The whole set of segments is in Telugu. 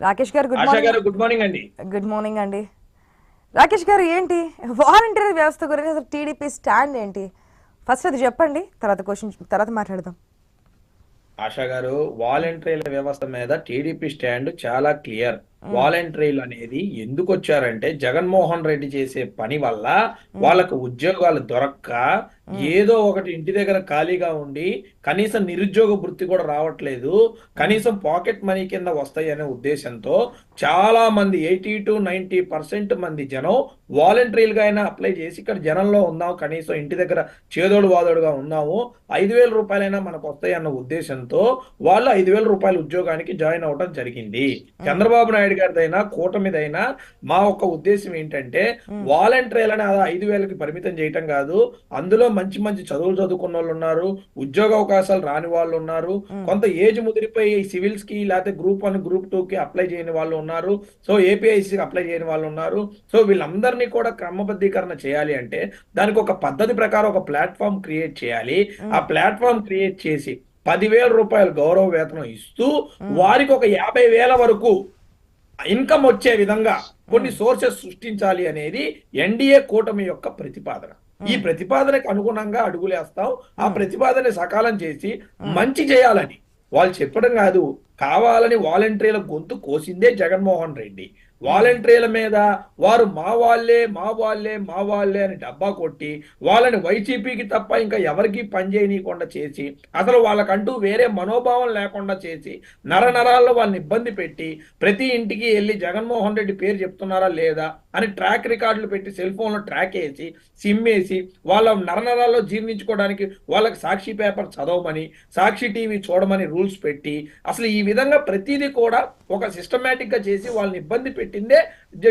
Rakesh garu good morning good morning అండి. గుడ్ మార్నింగ్ అండి. రాకేష్ గారు ఏంటి? వాలంటీర్ వ్యవస్థ గురించి అసలు టీడీపీ స్టాండ్ ఏంటి? ఫస్ట్ అది చెప్పండి తర్వాత క్వశ్చన్ తర్వాత మాట్లాడదాం. ఆశా గారు వాలంటీర్ల వ్యవస్థ మీద టీడీపీ స్టాండ్ చాలా క్లియర్ వాలంటీర్లు అనేది ఎందుకు వచ్చారంటే జగన్మోహన్ రెడ్డి చేసే పని వల్ల వాళ్ళకు ఉద్యోగాలు దొరక్క ఏదో ఒకటి ఇంటి దగ్గర ఖాళీగా ఉండి కనీసం నిరుద్యోగ వృత్తి కూడా రావట్లేదు కనీసం పాకెట్ మనీ కింద వస్తాయి అనే ఉద్దేశంతో చాలా మంది ఎయిటీ టు నైన్టీ పర్సెంట్ మంది జనం వాలంటీర్లుగా అయినా అప్లై చేసి ఇక్కడ జనంలో ఉందాం కనీసం ఇంటి దగ్గర చేదోడు వాదోడుగా ఉన్నాము ఐదు వేల రూపాయలైనా మనకు వస్తాయి అన్న ఉద్దేశంతో వాళ్ళు ఐదు వేల రూపాయల ఉద్యోగానికి జాయిన్ అవ్వడం జరిగింది. చంద్రబాబు నాయుడు గారిదైనా కూటమిదైనా మా ఒక్క ఉద్దేశం ఏంటంటే వాలంటీర్లని ఐదు వేలకి పరిమితం చేయటం కాదు అందులో మంచి మంచి చదువులు చదువుకున్న వాళ్ళు ఉన్నారు ఉద్యోగ అవకాశాలు రాని వాళ్ళు ఉన్నారు కొంత ఏజ్ ముదిరిపోయి సివిల్స్కి లేకపోతే గ్రూప్ వన్ గ్రూప్ టూ కి అప్లై చేయని వాళ్ళు ఉన్నారు సో ఏపీఐసి అప్లై చేయని వాళ్ళు ఉన్నారు. సో వీళ్ళందరినీ కూడా క్రమబద్ధీకరణ చేయాలి అంటే దానికి ఒక పద్ధతి ప్రకారం ఒక ప్లాట్ఫామ్ క్రియేట్ చేయాలి. ఆ ప్లాట్ఫామ్ క్రియేట్ చేసి పదివేల రూపాయల గౌరవ వేతనం ఇస్తూ వారికి ఒక యాభై వేల వరకు ఇన్కమ్ వచ్చే విధంగా కొన్ని సోర్సెస్ సృష్టించాలి అనేది ఎన్డీఏ కూటమి యొక్క ప్రతిపాదన. ఈ ప్రతిపాదనకు అనుగుణంగా అడుగులేస్తాం ఆ ప్రతిపాదన సకాలం చేసి మంచి చేయాలని. వాళ్ళు చెప్పడం కాదు కావాలని వాలంటీర్ల గొంతు కోసిందే జగన్మోహన్ రెడ్డి. వాలంటీర్ల మీద వారు మా వాళ్ళే మా వాళ్ళే మా వాళ్ళే అని డబ్బా కొట్టి వాళ్ళని వైసీపీకి తప్ప ఇంకా ఎవరికి పనిచేయనీయకుండా చేసి అసలు వాళ్ళకంటూ వేరే మనోభావం లేకుండా చేసి నరనరాల్లో వాళ్ళని ఇబ్బంది పెట్టి ప్రతి ఇంటికి వెళ్ళి జగన్మోహన్ రెడ్డి పేరు చెప్తున్నారా లేదా అని ట్రాక్ రికార్డులు పెట్టి సెల్ ఫోన్లో ట్రాక్ వేసి సిమ్ వేసి వాళ్ళ నరనరాల్లో జీర్ణించుకోవడానికి వాళ్ళకి సాక్షి పేపర్ చదవమని సాక్షి టీవీ చూడమని రూల్స్ పెట్టి అసలు ఈ విధంగా ప్రతిదీ కూడా ఒక సిస్టమేటిక్గా చేసి వాళ్ళని ఇబ్బంది పెట్టి పెట్టిందే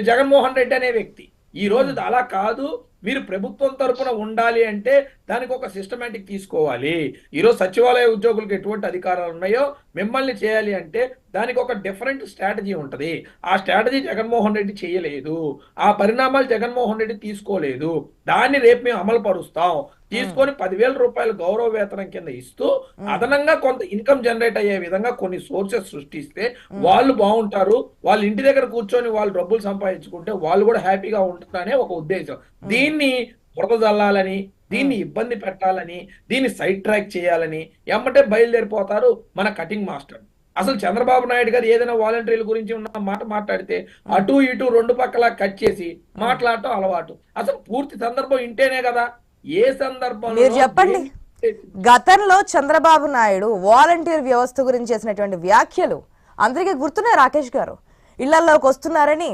జగన్మోహన్ రెడ్డి అనే వ్యక్తి. ఈ రోజు అలా కాదు మీరు ప్రభుత్వం తరపున ఉండాలి అంటే దానికి ఒక సిస్టమేటిక్ తీసుకోవాలి. ఈరోజు సచివాలయ ఉద్యోగులకు ఎటువంటి అధికారాలు ఉన్నాయో మిమ్మల్ని చేయాలి అంటే దానికి ఒక డిఫరెంట్ స్ట్రాటజీ ఉంటది. ఆ స్ట్రాటజీ జగన్మోహన్ రెడ్డి చేయలేదు. ఆ పరిణామాలు జగన్మోహన్ రెడ్డి తీసుకోలేదు. దాన్ని రేపు మేము అమలు పరుస్తాం తీసుకొని పదివేల రూపాయల గౌరవ వేతనం కింద ఇస్తూ అదనంగా కొంత ఇన్కమ్ జనరేట్ అయ్యే విధంగా కొన్ని సోర్సెస్ సృష్టిస్తే వాళ్ళు బాగుంటారు వాళ్ళ ఇంటి దగ్గర కూర్చొని వాళ్ళు డబ్బులు సంపాదించుకుంటే వాళ్ళు కూడా హ్యాపీగా ఉంటుందనే ఒక ఉద్దేశం. దీన్ని బురద జల్లాలని దీన్ని ఇబ్బంది పెట్టాలని దీన్ని సైడ్ ట్రాక్ చేయాలని ఎమ్మటే బయలుదేరిపోతారు మన కటింగ్ మాస్టర్. అసలు చంద్రబాబు నాయుడు గారు ఏదైనా వాలంటీర్ల గురించి ఉన్న మాట మాట్లాడితే అటు ఇటు రెండు పక్కల కట్ చేసి మాట్లాడటం అలవాటు. అసలు పూర్తి సందర్భం ఇంటేనే కదా. ఏ సందర్భంలో మీరు చెప్పండి. గతంలో చంద్రబాబు నాయుడు వాలంటీర్ వ్యవస్థ గురించి చేసినటువంటి వ్యాఖ్యలు అందరికీ గుర్తున్నాయి రాకేష్ గారు. ఇళ్ళలోకి వస్తున్నారని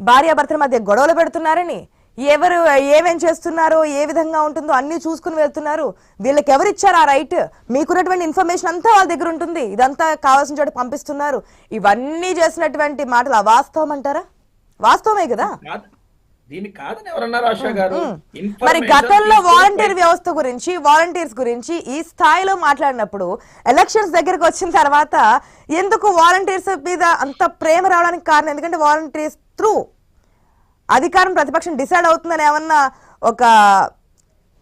భార్యాభర్తల మధ్య గొడవలు పెడుతున్నారని ఎవరు ఏమేం చేస్తున్నారో ఏ విధంగా ఉంటుందో అన్ని చూసుకుని వెళ్తున్నారు. వీళ్ళకి ఎవరు ఇచ్చారు ఆ రైట్? మీకున్నటువంటి ఇన్ఫర్మేషన్ అంతా వాళ్ళ దగ్గర ఉంటుంది. ఇదంతా కావాల్సిన చోట పంపిస్తున్నారు. ఇవన్నీ చేసినటువంటి మాటలు అవాస్తవం అంటారా? వాస్తవమే కదా కాదని ఎవరన్నారు ఆశా గారు? మరి గతంలో వాలంటీర్ వ్యవస్థ గురించి వాలంటీర్స్ గురించి ఈ స్థాయిలో మాట్లాడినప్పుడు ఎలక్షన్స్ దగ్గరకు వచ్చిన తర్వాత ఎందుకు వాలంటీర్స్ మీద అంత ప్రేమ రావడానికి కారణం? ఎందుకంటే వాలంటీర్స్ త్రూ అధికారం ప్రతిపక్షం డిసైడ్ అవుతుందని ఏమన్నా ఒక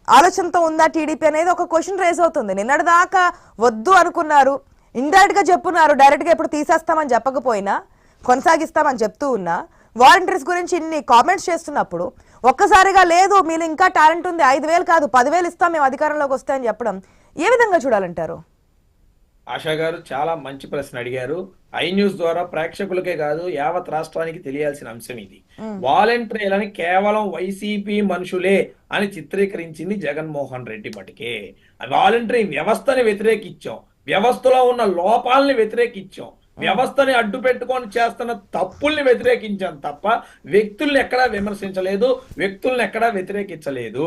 ఆలోచనతో ఉందా టీడీపీ అనేది? ఒక క్వశ్చన్ రేస్ అవుతుంది. నిన్నటి దాకా వద్దు అనుకున్నారు. ఇండైరెక్ట్గా చెప్పున్నారు. డైరెక్ట్గా ఇప్పుడు తీసేస్తామని చెప్పకపోయినా కొనసాగిస్తామని చెప్తూ ఉన్నా వాలంటీర్స్ గురించి ఇన్ని కామెంట్స్ చేస్తున్నప్పుడు ఒక్కసారిగా లేదు మీరు ఇంకా టాలెంట్ ఉంది ఐదు వేలు కాదు పదివేలు ఇస్తాం మేము అధికారంలోకి వస్తామని చెప్పడం ఏ విధంగా చూడాలంటారు? ఆశా గారు చాలా మంచి ప్రశ్న అడిగారు. ఐ న్యూస్ ద్వారా ప్రేక్షకులకే కాదు యావత్ రాష్ట్రానికి తెలియాల్సిన అంశం ఇది. వాలంటీర్లని కేవలం వైసీపీ మనుషులే అని చిత్రీకరించింది జగన్మోహన్ రెడ్డి మటుకే వాలంటరీ వ్యవస్థని వ్యతిరేకించాం. వ్యవస్థలో ఉన్న లోపాలని వ్యతిరేకించాం. వ్యవస్థని అడ్డు పెట్టుకొని చేస్తున్న తప్పుల్ని వ్యతిరేకించాం తప్ప వ్యక్తుల్ని ఎక్కడా విమర్శించలేదు వ్యక్తుల్ని ఎక్కడా వ్యతిరేకించలేదు.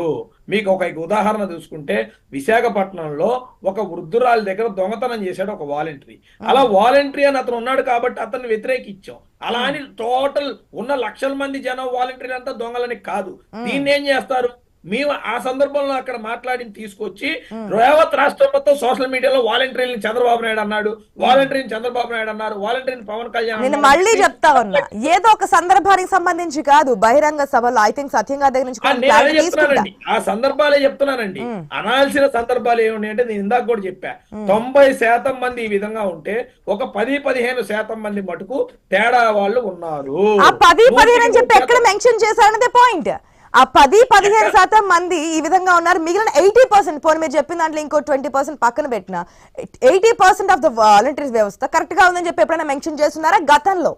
మీకు ఒక ఉదాహరణ చూసుకుంటే విశాఖపట్నంలో ఒక వృద్ధురాలి దగ్గర దొంగతనం చేశాడు ఒక వాలంటరీ. అలా వాలంటరీ అని అతను ఉన్నాడు కాబట్టి అతన్ని వ్యతిరేకించాం. అలా అని టోటల్ ఉన్న లక్షల మంది జనం వాలంటరీ అంతా దొంగలని కాదు. దీన్ని ఏం చేస్తారు? మేము ఆ సందర్భంలో అక్కడ మాట్లాడి తీసుకొచ్చి రేవత్ రాష్ట్రం మొత్తం సోషల్ మీడియాలో వాలంటీర్ని చంద్రబాబు నాయుడు అన్నాడు వాలంటీర్ని చంద్రబాబు నాయుడు అన్నారు వాలంటీర్ని పవన్ కళ్యాణ్ నేను. మళ్ళీ చెప్తా ఉన్నా. ఏదో ఒక సందర్భానికి సంబంధించి కాదు బహిరంగ సభలో ఐ థింక్ సత్యం గారి దగ్గర నుంచి చెప్తున్నానండి. ఆ సందర్భాలే చెప్తున్నానండి. అనాల్సిన సందర్భాలు ఏమున్నాయి అంటే నేను ఇందాక కూడా చెప్పా. తొంభై శాతం మంది ఈ విధంగా ఉంటే ఒక పది పదిహేను శాతం మంది మటుకు తేడా వాళ్ళు ఉన్నారు. ఆ పది పదిహేను అని చెప్పి ఎక్కడ మెన్షన్ చేశారన్నదే పాయింట్ ఆ పది పదిహేను శాతం మంది ఈ విధంగా ఉన్నారు. మిగిలిన ఎయిటీ పర్సెంట్ పోనీ మీరు చెప్పిన దాంట్లో ఇంకో ట్వంటీ పర్సెంట్ పక్కన పెట్టిన eighty percent of the volunteers వ్యవస్థ కరెక్ట్గా ఉందని చెప్పి ఎప్పుడైనా మెన్షన్ చేస్తున్నారా? గతంలో.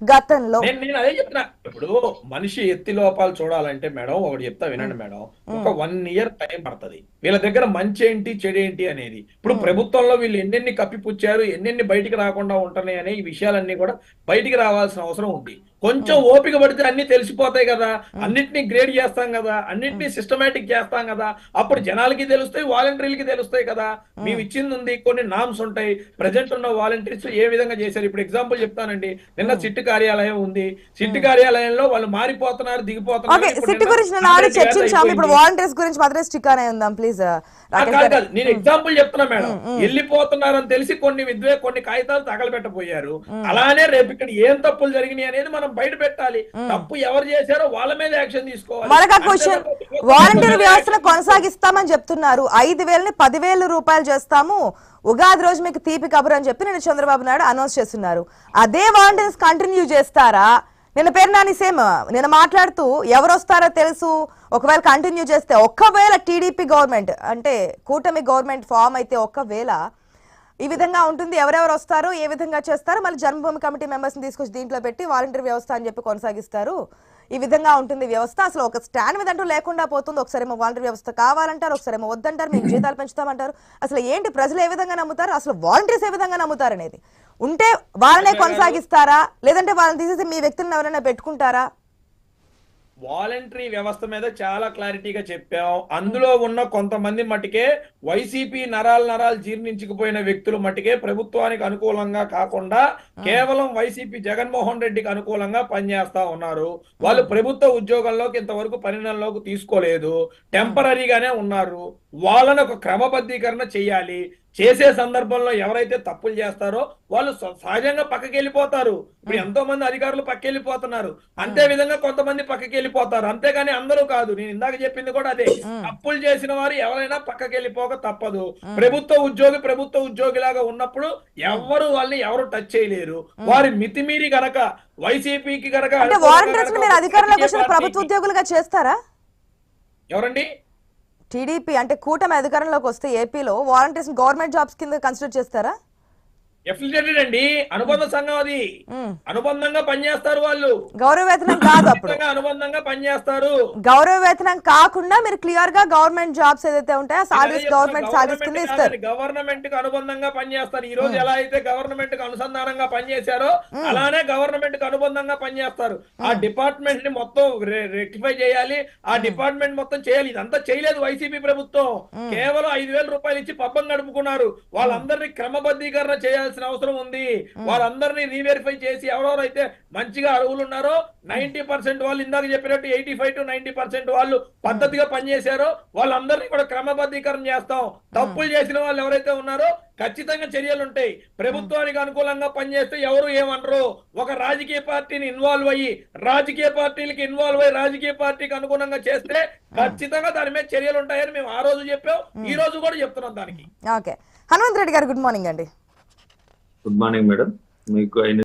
గతంలో. నేను అదే చెప్తున్నా. ఇప్పుడు మనిషి ఎత్తి లోపాలు చూడాలంటే మేడం ఒకటి చెప్తా వినండి మేడం. ఒక వన్ ఇయర్ టైం పడుతుంది. వీళ్ళ దగ్గర మంచి ఏంటి చెడు ఏంటి అనేది. ఇప్పుడు ప్రభుత్వంలో వీళ్ళు ఎన్నెన్ని కప్పిపుచ్చారు ఎన్నెన్ని బయటికి రాకుండా ఉంటున్నాయి అనే ఈ విషయాలన్నీ కూడా బయటికి రావాల్సిన అవసరం ఉంది. కొంచెం ఓపిక పడితే అన్ని తెలిసిపోతాయి కదా. అన్నిటినీ గ్రేడ్ చేస్తాం కదా. అన్నిటినీ సిస్టమేటిక్ చేస్తాం కదా. అప్పుడు జనాలకి తెలుస్తాయి వాలంటీర్లకి తెలుస్తాయి కదా. మేము ఇచ్చింది ఉంది కొన్ని నామ్స్ ఉంటాయి. ప్రజెంట్ ఉన్న వాలంటీర్స్ ఏ విధంగా చేశారు? ఇప్పుడు ఎగ్జాంపుల్ చెప్తానండి. నిన్న సిట్ కార్యాలయం ఉంది. సిట్ కార్యాలయంలో వాళ్ళు మారిపోతున్నారు దిగిపోతున్నారు. నేను ఎగ్జాంపుల్ చెప్తున్నా మేడం. వెళ్ళిపోతున్నారని తెలిసి కొన్ని విద్వే కొన్ని కాగితాలు తగలబెట్టబోయారు. అలానే రేపు ఇక్కడ ఏం తప్పులు జరిగినాయి అనేది మనం బయట పెట్టాలి. తప్పు ఎవరు చేశారో వాళ్ళ మీద యాక్షన్ తీసుకోవాలి. మరొక క్వశ్చన్. వాలంటీర్ వ్యవస్థను కొనసాగిస్తామని చెప్తున్నారు. ఐదు వేలని పదివేల రూపాయలు చేస్తాము. ఉగాది రోజు మీకు తీపి కబురు అని చెప్పి నేను చంద్రబాబు నాయుడు అనౌన్స్ చేస్తున్నారు. అదే వాలంటీర్స్ కంటిన్యూ చేస్తారా? నిన్న పేరు నాని సేమ్. నేను మాట్లాడుతూ ఎవరు వస్తారో తెలుసు. ఒకవేళ కంటిన్యూ చేస్తే ఒక్కవేళ టీడీపీ గవర్నమెంట్ అంటే కూటమి గవర్నమెంట్ ఫామ్ అయితే ఒక్కవేళ ఈ విధంగా ఉంటుంది. ఎవరెవరు వస్తారు? ఏ విధంగా చేస్తారు? మళ్ళీ జన్మభూమి కమిటీ మెంబర్స్ని తీసుకొచ్చి దీంట్లో పెట్టి వాలంటీర్ వ్యవస్థ అని చెప్పి కొనసాగిస్తారు. ఈ విధంగా ఉంటుంది వ్యవస్థ. అసలు ఒక స్టాండ్ మీద అంటూ లేకుండా పోతుంది. ఒకసారేమో వాలంటీర్ వ్యవస్థ కావాలంటారు ఒకసారేమో వద్దంటారు మేము జీతాలు పెంచుతామంటారు. అసలు ఏంటి ప్రజలు ఏ విధంగా నమ్ముతారు? అసలు వాలంటీర్స్ ఏ విధంగా నమ్ముతారు అనేది ఉంటే వాళ్ళనే కొనసాగిస్తారా? లేదంటే వాళ్ళని తీసేసి మీ వ్యక్తులను ఎవరైనా పెట్టుకుంటారా? వాలంటరీ వ్యవస్థ మీద చాలా క్లారిటీగా చెప్పాం. అందులో ఉన్న కొంతమంది మటుకే వైసీపీ నరాలు నరాలు జీర్ణించుకుపోయిన వ్యక్తులు మటుకే ప్రభుత్వానికి అనుకూలంగా కాకుండా కేవలం వైసీపీ జగన్మోహన్ రెడ్డికి అనుకూలంగా పనిచేస్తా ఉన్నారు. వాళ్ళు ప్రభుత్వ ఉద్యోగంలోకి ఇంతవరకు పరిణామంలోకి తీసుకోలేదు. టెంపరీగానే ఉన్నారు. వాళ్ళని ఒక క్రమబద్ధీకరణ చేయాలి. చేసే సందర్భంలో ఎవరైతే తప్పులు చేస్తారో వాళ్ళు సహజంగా పక్కకి వెళ్ళిపోతారు ఇప్పుడు ఎంతో మంది అధికారులు పక్కకి వెళ్ళిపోతున్నారు అంతే విధంగా కొంతమంది పక్కకి వెళ్ళిపోతారు అంతేగాని అందరూ కాదు. నేను ఇందాక చెప్పింది కూడా అదే. తప్పులు చేసిన వారు ఎవరైనా పక్కకి వెళ్ళిపోక తప్పదు ప్రభుత్వ ఉద్యోగి ప్రభుత్వ ఉద్యోగిలాగా ఉన్నప్పుడు ఎవరు వాళ్ళని ఎవరు టచ్ చేయలేరు. వారి మితిమీరి గనక వైసీపీకి గనక ప్రభుత్వ ఉద్యోగులుగా చేస్తారా? ఎవరండి? టీడీపీ అంటే కూటమి అధికారంలోకి వస్తే ఏపీలో వాలంటీర్స్ గవర్నమెంట్ జాబ్స్ కింద కన్సిడర్ చేస్తారా? ఎఫిలిటెడ్ అండి. అనుబంధ సంఘం అది. అనుబంధంగా పనిచేస్తారు వాళ్ళు. గౌరవ వేతనం కాదు అప్పుడు. అనుబంధంగా పనిచేస్తారు. గౌరవ వేతనం కాకుండా మీరు క్లియర్గా గవర్నమెంట్ జాబ్స్ ఏదైతే ఉంటాయో సాలరీస్ గవర్నమెంట్ సాలరీస్ కింద ఇస్తారు. గవర్నమెంట్కి అనుబంధంగా పనిచేస్తారు. ఈ రోజు ఎలా అయితే గవర్నమెంట్కి అనుసంధానంగా పనిచేశారో అలానే గవర్నమెంట్కి అనుబంధంగా పనిచేస్తారు. ఆ డిపార్ట్మెంట్ని మొత్తం రెక్టిఫై చేయాలి. ఆ డిపార్ట్మెంట్ మొత్తం చేయాలి. ఇదంతా చేయలేదు వైసీపీ ప్రభుత్వం. కేవలం ఐదు వేల రూపాయలు ఇచ్చి పబ్బం గడుపుకున్నారు. వాళ్ళందరినీ క్రమబద్ధీకరణ చేయాల్సిన అవసరం ఉంది. వాళ్ళందరినీ రీవెరిఫై చేసి ఎవరెవరైతే మంచిగా అర్హులు ఉన్నారో నైన్టీ పర్సెంట్ వాళ్ళు ఇందాక చెప్పినట్టు eighty five to ninety percent వాళ్ళు పద్ధతిగా పనిచేశారో వాళ్ళందరినీ కూడా క్రమబద్ధీకరణ చేస్తాం. తప్పులు చేసిన వాళ్ళు ఎవరైతే ఉన్నారో ఖచ్చితంగా చర్యలు ఉంటాయి. ప్రభుత్వానికి అనుకూలంగా పనిచేస్తే ఎవరు ఏమనరు. ఒక రాజకీయ పార్టీని ఇన్వాల్వ్ అయ్యి రాజకీయ పార్టీలకి ఇన్వాల్వ్ అయ్యి రాజకీయ పార్టీకి అనుగుణంగా చేస్తే ఖచ్చితంగా దాని మీద చర్యలు ఉంటాయని మేము ఆ రోజు చెప్పాం. ఈ రోజు కూడా చెప్తున్నాం దానికి. Okay. Hanumanth Reddy garu good morning అండి. Good morning madam. మీకు అయిన